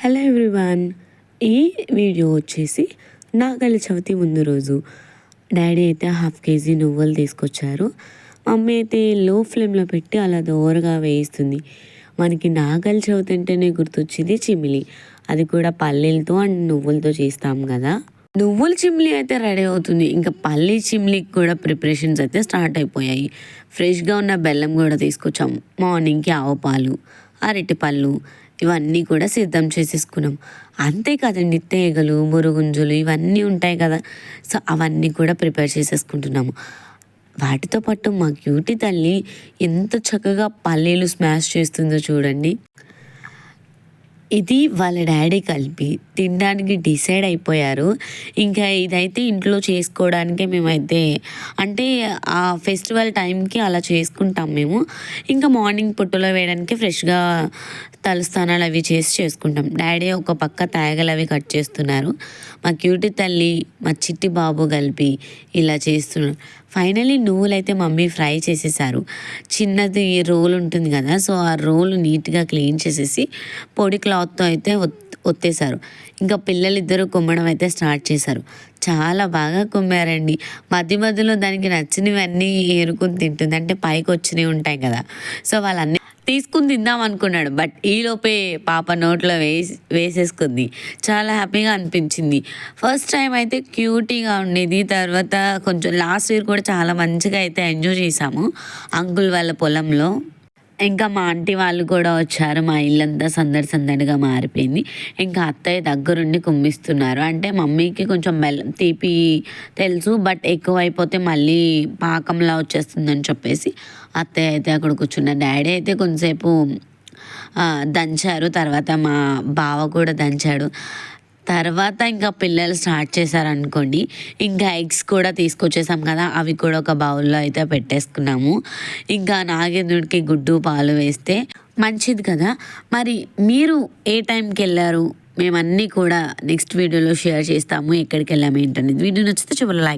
Hello everyone. ఈ video వచ్చేసి నాగలి చవితి ముందు రోజు. డాడీ అయితే హాఫ్ కేజీ నువ్వులు తీసుకొచ్చారు. మమ్మీ అయితే లో ఫ్లేమ్లో పెట్టి అలా దోరగా వేయిస్తుంది. మనకి నాగలి చవితి అంటేనే గుర్తొచ్చింది చిమిలి. అది కూడా పల్లీలతో అండ్ నువ్వులతో చేస్తాం కదా. నువ్వుల చిమ్లీ అయితే రెడీ అవుతుంది. ఇంకా పల్లి చిమ్లీకి కూడా ప్రిపరేషన్స్ అయితే స్టార్ట్ అయిపోయాయి. ఫ్రెష్గా ఉన్న బెల్లం కూడా తీసుకొచ్చాం. మార్నింగ్కి ఆవపాలు అరటిపళ్ళు ఇవన్నీ కూడా సిద్ధం చేసేసుకున్నాం. అంతే కదండి తేగలు మురుగుంజులు ఇవన్నీ ఉంటాయి కదా. సో అవన్నీ కూడా ప్రిపేర్ చేసేసుకుంటున్నాము. వాటితో పాటు మా క్యూటీ తల్లి ఎంత చక్కగా పల్లీలు స్మాష్ చేస్తుందో చూడండి. ఇది వాళ్ళ డాడీ కలిపి తినడానికి డిసైడ్ అయిపోయారు. ఇంకా ఇదైతే ఇంట్లో చేసుకోవడానికే మేమైతే అంటే ఆ ఫెస్టివల్ టైంకి అలా చేసుకుంటాం మేము. ఇంకా మార్నింగ్ పుట్టులో వేయడానికి ఫ్రెష్గా తలస్థానాలు అవి చేసి చేసుకుంటాం. డాడీ ఒక పక్క తాగలు అవి కట్ చేస్తున్నారు. మా క్యూటీ తల్లి మా చిట్టి బాబు కలిపి ఇలా చేస్తున్నారు. ఫైనలీ నువ్వులైతే మమ్మీ ఫ్రై చేసేసారు. చిన్నది రోల్ ఉంటుంది కదా సో ఆ రోల్ నీట్గా క్లీన్ చేసేసి పొడి క్లాత్తో అయితే ఒత్- ఒత్తేసారు. ఇంకా పిల్లలు ఇద్దరు కుమ్మడం అయితే స్టార్ట్ చేశారు. చాలా బాగా కుమ్మారండి. మధ్య మధ్యలో దానికి నచ్చినవన్నీ ఏరుకుని తింటుంది. అంటే పైకి వచ్చినవి ఉంటాయి కదా. సో వాళ్ళన్నీ తీసుకుని తిందాం అనుకున్నాడు. బట్ ఈలోపే పాప నోట్లో వేసి వేసేసుకుంది. చాలా హ్యాపీగా అనిపించింది. ఫస్ట్ టైం అయితే క్యూటీగా ఉండేది. తర్వాత కొంచెం లాస్ట్ ఇయర్ కూడా చాలా మంచిగా అయితే ఎంజాయ్ చేసాము అంకుల్ వాళ్ళ పొలంలో. ఇంకా మా ఆంటీ వాళ్ళు కూడా వచ్చారు. మా ఇల్లంతా సందడి సందడిగా మారిపోయింది. ఇంకా అత్తయ్య దగ్గరుండి కుమ్మిస్తున్నారు. అంటే మమ్మీకి కొంచెం బెల్లం తీపి తెలుసు బట్ ఎక్కువ అయిపోతే మళ్ళీ పాకంలా వచ్చేస్తుందని చెప్పేసి అత్తయ్య అయితే అక్కడ కూర్చున్నారు డాడీ అయితే కొంతసేపు దంచారు. తర్వాత మా బావ కూడా దంచాడు. తర్వాత ఇంకా పిల్లలు స్టార్ట్ చేశారనుకోండి ఇంకా ఎగ్స్ కూడా తీసుకొచ్చేసాం కదా అవి కూడా ఒక బౌల్లో అయితే పెట్టేసుకున్నాము. ఇంకా నాగేంద్రుడికి గుడ్డు పాలు వేస్తే మంచిది కదా. మరి మీరు ఏ టైంకి వెళ్ళారు? మేమన్నీ కూడా నెక్స్ట్ వీడియోలో షేర్ చేస్తాము ఎక్కడికి వెళ్ళాము ఏంటనేది. వీడియో నచ్చితే చివరి లైక్